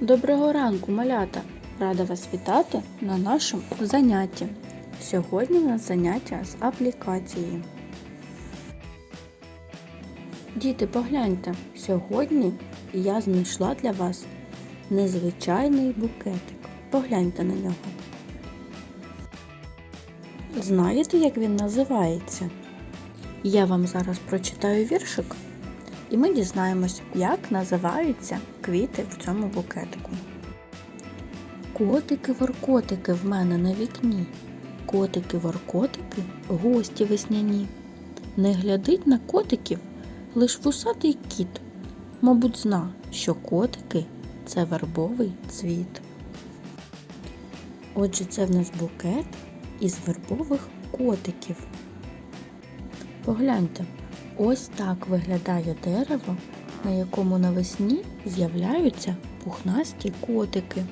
Доброго ранку, малята! Рада вас вітати на нашому занятті. Сьогодні у нас заняття з аплікації. Діти, погляньте, сьогодні я знайшла для вас незвичайний букетик. Погляньте на нього. Знаєте, як він називається? Я вам зараз прочитаю віршик, і ми дізнаємось, як називаються квіти в цьому букетику. Котики-воркотики в мене на вікні. Котики-воркотики, гості весняні. Не глядить на котиків лиш вусатий кіт. Мабуть, зна, що котики це вербовий цвіт. Отже, це в нас букет із вербових котиків. Погляньте, ось так виглядає дерево, на якому навесні з'являються пухнасті котики.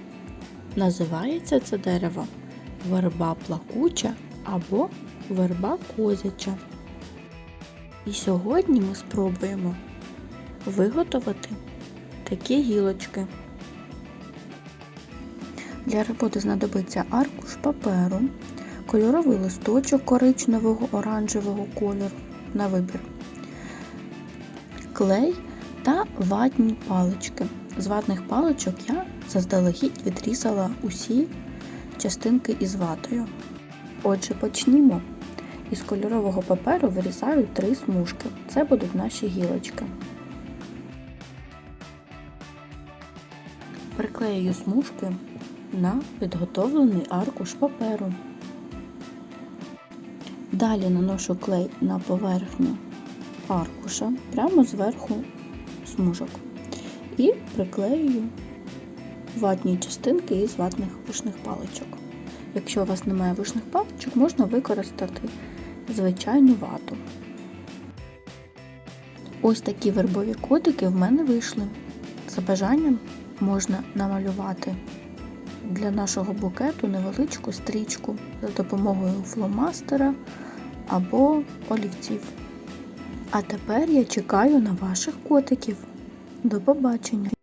Називається це дерево верба плакуча або верба козяча. І сьогодні ми спробуємо виготовити такі гілочки. Для роботи знадобиться аркуш паперу, кольоровий листочок коричневого оранжевого кольору на вибір, клей та ватні палички. З ватних паличок я заздалегідь відрізала усі частинки із ватою. Отже, почнімо. Із кольорового паперу вирізаю три смужки. Це будуть наші гілочки. Приклею смужки на підготовлений аркуш паперу. Далі наношу клей на поверхню аркуша прямо зверху смужок і приклеюю ватні частинки із ватних вишних паличок. Якщо у вас немає вишних паличок, можна використати звичайну вату. Ось такі вербові котики в мене вийшли. За бажанням можна намалювати для нашого букету невеличку стрічку за допомогою фломастера або олівців. А тепер я чекаю на ваших котиків. До побачення!